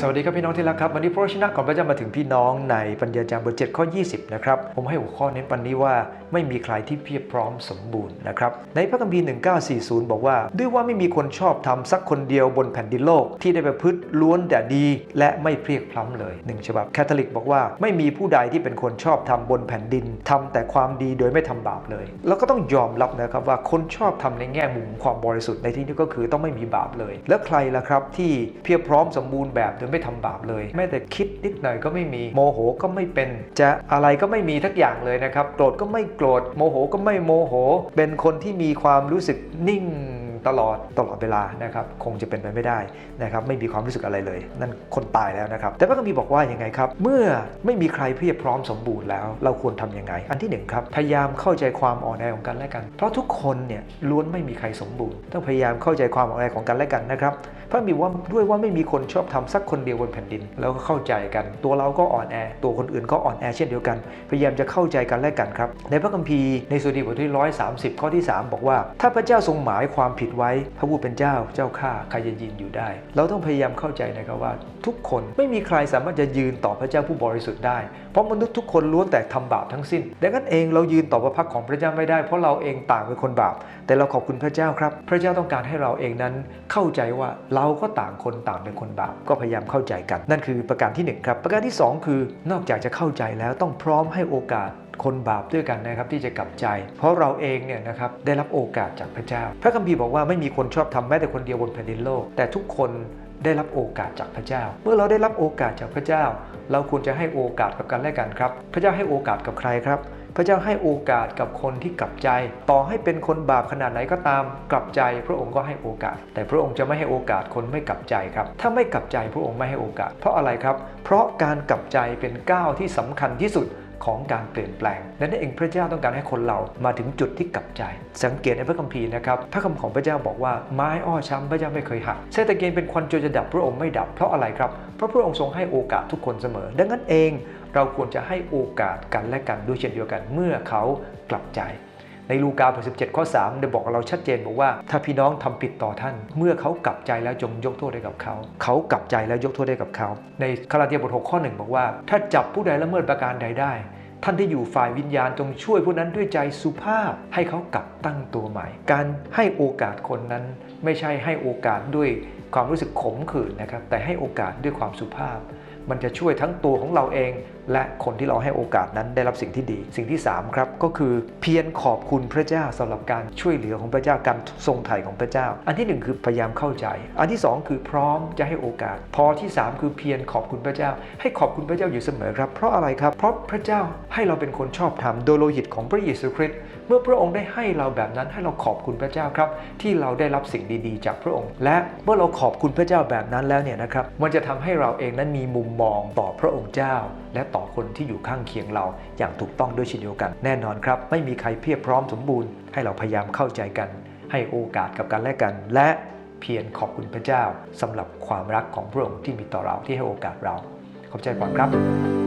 สวัสดีครับพี่น้องที่รักครับวันนี้พระวจนะของพระเจ้ามาถึงพี่น้องในปัญญาจารย์บท7ข้อ 20 นะครับ ผมให้หัวข้อเน้นปันนี้ว่าไม่มีใครที่เพียบพร้อมสมบูรณ์นะครับ ในพระคัมภีร์ 1940 บอกว่า ด้วยว่าไม่มีคนชอบทำสักคนเดียวบนแผ่นดินโลก ที่ได้ประพฤติล้วนแต่ดี และไม่เพียกพล้ำเลยหนึ่งฉบับแคทอลิกบอกว่าไม่มีผู้ใดที่เป็นคนชอบทำบนแผ่นดินทำแต่ความดีโดยไม่ทำบาปเลย แล้วก็ต้องยอมรับนะครับว่าคนชอบทำในแง่มุมความบริสุทธิ์ในที่นี้ก็คือต้องไม่มีบาปเลย แล้วใครล่ะครับที่เพียบพร้อมสมบูรณ์แบบโดยไม่ทำบาปเลย แม้แต่คิดนิดหน่อยก็ไม่มี โมโหก็ไม่เป็น จะอะไรก็ไม่มีทักอย่างเลยนะครับ โกรธก็ไม่โกรธ โมโหก็ไม่โมโห เป็นคนที่มีความรู้สึกนิ่งตลอดตลอดเวลานะครับคงจะเป็นไปไม่ได้นะครับไม่มีความรู้สึกอะไรเลย นั่นคนตายแล้วนะครับแต่พระคัมภีร์บอกว่ายังไงครับ เมื่อไม่มีใครเพียบพร้อมสมบูรณ์แล้ว เราควรทำยังไง อันที่หนึ่งครับพยายามเข้าใจความอ่อนแอของกันและกัน เพราะทุกคนเนี่ยล้วนไม่มีใครสมบูรณ์ ต้องพยายามเข้าใจความอ่อนแอของกันและกันนะครับพระคัมภีร์ว่าด้วยว่าไม่มีคนชอบทำสักคนเดียวบนแผ่นดิน แล้วก็เข้าใจกัน ตัวเราก็อ่อนแอ ตัวคนอื่นก็อ่อนแอเช่นเดียวกัน พยายามจะเข้าใจกันและกันครับ ในพระคัมภีร์ในสุดีบทที่ 130 ข้อที่ 3 บอกว่า ถ้าพระเจ้าทรงหมายความผิดไว้ พระผู้เป็นเจ้าเจ้าข้าใครจะยืนอยู่ได้ เราต้องพยายามเข้าใจนะครับว่า ทุกคนไม่มีใครสามารถจะยืนต่อพระเจ้าผู้บริสุทธิ์ได้ เพราะมนุษย์ทุกคนล้วนแต่ทำบาปทั้งสิ้น ดังนั้นเองเรายืนต่อพระพักของพระเจ้าไม่ได้ เพราะเราเองต่างเป็นคนบาป แต่เราขอบคุณพระเจ้าครับ พระเจ้าต้องการให้เราเองนั้นเข้าใจว่าเราก็ต่างคนต่างเป็นคนบาปก็พยายามเข้าใจกัน นั่นคือประการที่หนึ่งครับ ประการที่สองคือนอกจากจะเข้าใจแล้วต้องพร้อมให้โอกาสคนบาปด้วยกันนะครับที่จะกลับใจ เพราะเราเองเนี่ยนะครับได้รับโอกาสจากพระเจ้า พระคัมภีร์บอกว่าไม่มีคนชอบทำแม้แต่คนเดียวบนแผ่นดินโลก แต่ทุกคนได้รับโอกาสจากพระเจ้า เมื่อเราได้รับโอกาสจากพระเจ้า เราควรจะให้โอกาสกับกันและกันครับ พระเจ้าให้โอกาสกับใครครับ พระเจ้าให้โอกาสกับคนที่กลับใจ ต่อให้เป็นคนบาปขนาดไหนก็ตามกลับใจ พระองค์ก็ให้โอกาส แต่พระองค์จะไม่ให้โอกาสคนไม่กลับใจครับ ถ้าไม่กลับใจพระองค์ไม่ให้โอกาส เพราะอะไรครับ เพราะการกลับใจเป็นก้าวที่สำคัญที่สุดของการเปลี่ยนแปลงนั่นเองพระเจ้าต้องการให้คนเรามาถึงจุดที่กลับใจ สังเกตในพระคัมภีร์นะครับพระคำของพระเจ้าบอกว่าไม้อ้อช้ำพระเจ้าไม่เคยหักเศรษฐกิจเป็นควันจรจะดับพระองค์ไม่ดับเพราะอะไรครับเพราะพระองค์ทรงให้โอกาสทุกคนเสมอ ดังนั้นเอง เราควรจะให้โอกาสกันและกันด้วยเช่นเดียวกันเมื่อเขากลับใจ ในลูกาบท17ข้อ3ได้บอกเราชัดเจนบอกว่า ถ้าพี่น้องทำผิดต่อท่าน เมื่อเขากลับใจแล้วจงยกโทษให้กับเขา เขากลับใจแล้วยกโทษให้กับเขา ในคาลาเทียบท6ข้อ1บอกว่า ถ้าจับผู้ใดละเมิดประการใดได้ท่านที่อยู่ฝ่ายวิญญาณจงช่วยผู้นั้นด้วยใจสุภาพให้เขากลับตั้งตัวใหม่ การให้โอกาสคนนั้น ไม่ใช่ให้โอกาสด้วยความรู้สึกขมขื่นนะครับ แต่ให้โอกาสด้วยความสุภาพ มันจะช่วยทั้งตัวของเราเอง และคนที่เราให้โอกาสนั้นได้รับสิ่งที่ดี สิ่งที่3ครับก็คือเพียรขอบคุณพระเจ้าสำหรับการช่วยเหลือของพระเจ้าการทรงไถ่ของพระเจ้า อันที่ 1 คือพยายามเข้าใจ อันที่ 2 คือพร้อมจะให้โอกาส พอที่ 3 คือเพียรขอบคุณพระเจ้า ให้ขอบคุณพระเจ้าอยู่เสมอครับ เพราะอะไรครับเพราะพระเจ้าให้เราเป็นคนชอบธรรมโดยโลหิตของพระเยซูคริสต์ เมื่อพระองค์ได้ให้เราแบบนั้นให้เราขอบคุณพระเจ้าครับ ที่เราได้รับสิ่งดีๆ จากพระองค์ และเมื่อเราขอบคุณพระเจ้าแบบนั้นแล้วเนี่ยนะครับมันจะทำให้เราเองนั้นมีมุมมองต่อพระองค์เจ้า และต่อคนที่อยู่ข้างเคียงเราอย่างถูกต้องด้วยเช่นเดียวกัน แน่นอนครับไม่มีใครเพียบพร้อมสมบูรณ์ให้เราพยายามเข้าใจกัน ให้โอกาสกับกันและกัน และเพียรขอบคุณพระเจ้าสำหรับความรักของพระองค์ที่มีต่อเราที่ให้โอกาสเรา ขอบใจก่อนครับ